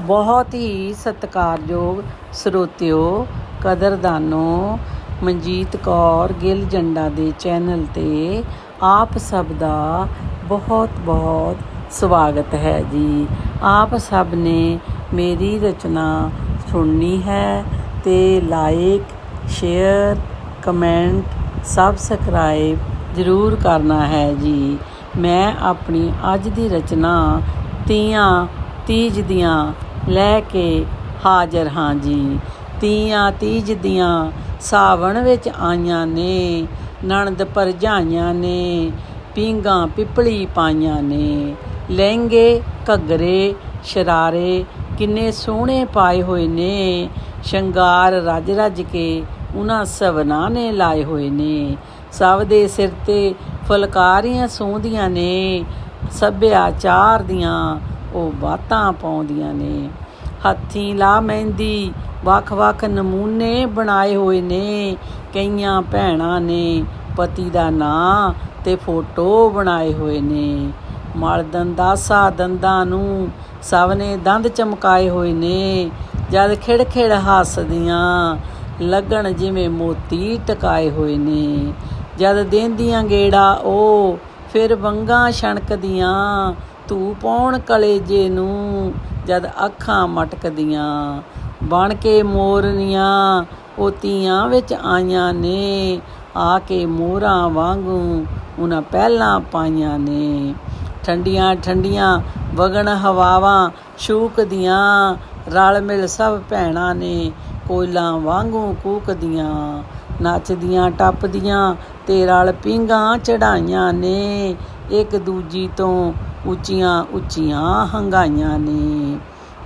ਬਹੁਤ ਹੀ ਸਤਿਕਾਰਯੋਗ ਸਰੋਤਿਓ, ਕਦਰਦਾਨੋ ਮਨਜੀਤ ਕੌਰ ਗਿੱਲ ਜੰਡਾ ਦੇ ਚੈਨਲ ਤੇ ਆਪ ਸਭ ਦਾ ਬਹੁਤ ਬਹੁਤ ਸਵਾਗਤ ਹੈ ਜੀ। ਆਪ ਸਭ ਨੇ ਮੇਰੀ ਰਚਨਾ ਸੁਣਨੀ ਹੈ ਤੇ ਲਾਈਕ ਸ਼ੇਅਰ, ਕਮੈਂਟ, ਸਬਸਕ੍ਰਾਈਬ ਜ਼ਰੂਰ ਕਰਨਾ ਹੈ ਜੀ। ਮੈਂ ਆਪਣੀ ਅੱਜ ਦੀ ਰਚਨਾ ਤੀਆਂ, ਤੀਜ ਦੀਆਂ ਲੈ ਕੇ ਹਾਜ਼ਰ ਹਾਂ ਜੀ। ਤੀਆਂ ਤੀਜ ਦੀਆਂ ਸਾਵਣ ਵਿੱਚ ਆਈਆਂ ਨੇ, ਨਣਦ ਭਰਜਾਈਆਂ ਨੇ, ਪੀਂਘਾਂ ਪਿਪਲੀ ਪਾਈਆਂ ਨੇ। ਲਹਿੰਗੇ, ਘੱਗਰੇ, ਸ਼ਰਾਰੇ ਕਿੰਨੇ ਸੋਹਣੇ ਪਾਏ ਹੋਏ ਨੇ। ਸ਼ਿੰਗਾਰ ਰੱਜ ਰੱਜ ਕੇ ਉਹਨਾਂ ਸਵਨਾ ਨੇ ਲਾਏ ਹੋਏ ਨੇ। ਸਭ ਦੇ ਸਿਰ ਤੇ ਫੁਲਕਾਰੀਆਂ ਸੋਹਦੀਆਂ ਨੇ, ਸੱਭਿਆਚਾਰ ਦੀਆਂ ਉਹ ਬਾਤਾਂ ਪਾਉਂਦੀਆਂ ਨੇ। ਹੱਥੀਂ ਲਾ ਮਹਿੰਦੀ ਵੱਖ-ਵੱਖ ਨਮੂਨੇ ਬਣਾਏ ਹੋਏ ਨੇ। ਕਈਆਂ ਭੈਣਾਂ ਨੇ ਪਤੀ ਦਾ ਨਾਂ ਤੇ ਫੋਟੋ ਬਣਾਏ ਹੋਏ ਨੇ। ਮਲ ਦੰਦਾਸਾ ਦੰਦਾਂ ਨੂੰ ਸਭ ਨੇ ਦੰਦ ਚਮਕਾਏ ਹੋਏ ਨੇ। ਜਦ ਖਿੜ-ਖਿੜ ਹੱਸਦੀਆਂ, ਲੱਗਣ ਜਿਵੇਂ ਮੋਤੀ ਟਕਾਏ ਹੋਏ ਨੇ। ਜਦ ਦੇਂਦੀਆਂ ਗੇੜਾ, ਉਹ ਫਿਰ ਵੰਗਾਂ ਛਣਕਦੀਆਂ ਧੂ ਪਾਉਣ ਕਲੇਜੇ ਨੂੰ, ਜਦ ਅੱਖਾਂ ਮਟਕਦੀਆਂ, ਬਣ ਕੇ ਮੋਰਨੀਆਂ, ਉਹ ਤੀਆਂ ਵਿੱਚ ਆਈਆਂ ਨੇ, ਆ ਕੇ ਮੋਰਾਂ ਵਾਂਗੂ ਉਹਨਾਂ ਪਹਿਲਾਂ ਪਾਈਆਂ ਨੇ। ਠੰਡੀਆਂ ਠੰਡੀਆਂ ਵਗਣ ਹਵਾਵਾਂ ਸ਼ੂਕਦੀਆਂ ਰਲ ਮਿਲ ਸਭ ਭੈਣਾਂ ਨੇ, ਕੋਇਲਾਂ ਵਾਂਗੂ ਕੂਕਦੀਆਂ, ਨੱਚਦੀਆਂ ਟੱਪਦੀਆਂ, ਤੇ ਰਲ ਪਿੰਗਾਂ ਚੜਾਈਆਂ ਨੇ, ਇੱਕ ਦੂਜੀ ਤੋਂ ਉੱਚੀਆਂ ਉੱਚੀਆਂ ਹੰਗਾਈਆਂ ਨੇ।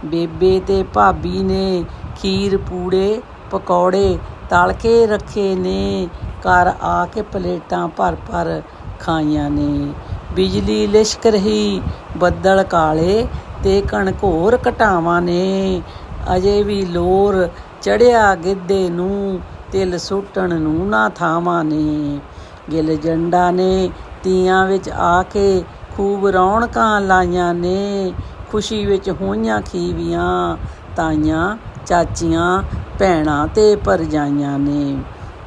ਬੇਬੇ ਤੇ ਭਾਬੀ ਨੇ ਖੀਰ ਪੂੜੇ, ਪਕੌੜੇ ਤਲ ਕੇ ਰੱਖੇ ਨੇ। ਘਰ ਆ ਕੇ ਪਲੇਟਾਂ ਭਰ ਭਰ ਖਾਈਆਂ ਨੇ। ਬਿਜਲੀ ਲਿਸ਼ਕ ਰਹੀ ਬੱਦਲ ਕਾਲੇ ਤੇ ਕਣਕੋਰ ਘਟਾਵਾਂ ਨੇ। ਅਜੇ ਵੀ ਲੋਰ ਚੜਿਆ ਗਿੱਧੇ ਨੂੰ, ਤਿਲ ਸੁੱਟਣ ਨੂੰ ਨਾ ਥਾਵਾਂ ਨੇ। ਗਿੱਲ ਜੰਡਾ ਨੇ ਤੀਆਂ ਵਿੱਚ ਆ ਕੇ ਖੂਬ ਰੌਣਕਾਂ ਲਾਈਆਂ ਨੇ, ਖੁਸ਼ੀ ਵਿੱਚ ਹੋਈਆਂ ਖੀਵੀਆਂ, ਤਾਈਆਂ, ਚਾਚੀਆਂ, ਭੈਣਾਂ ਤੇ ਭਰਜਾਈਆਂ ਨੇ।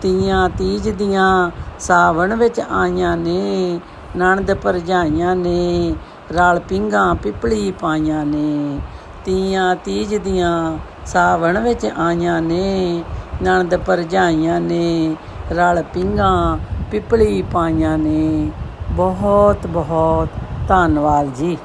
ਤੀਆਂ ਤੀਜ ਦੀਆਂ ਸਾਵਣ ਵਿੱਚ ਆਈਆਂ ਨੇ, ਨਣਦ ਭਰਜਾਈਆਂ ਨੇ, ਰਲ ਪਿੰਗਾਂ ਪਿਪਲੀ ਪਾਈਆਂ ਨੇ। ਤੀਆਂ ਤੀਜ ਦੀਆਂ ਸਾਵਣ ਵਿੱਚ ਆਈਆਂ ਨੇ, ਨਣਦ ਭਰਜਾਈਆਂ ਨੇ, ਰਲ ਪਿੰਗਾਂ ਪਿਪਲੀ ਪਾਈਆਂ ਨੇ। ਬਹੁਤ ਬਹੁਤ ਧੰਨਵਾਦ ਜੀ।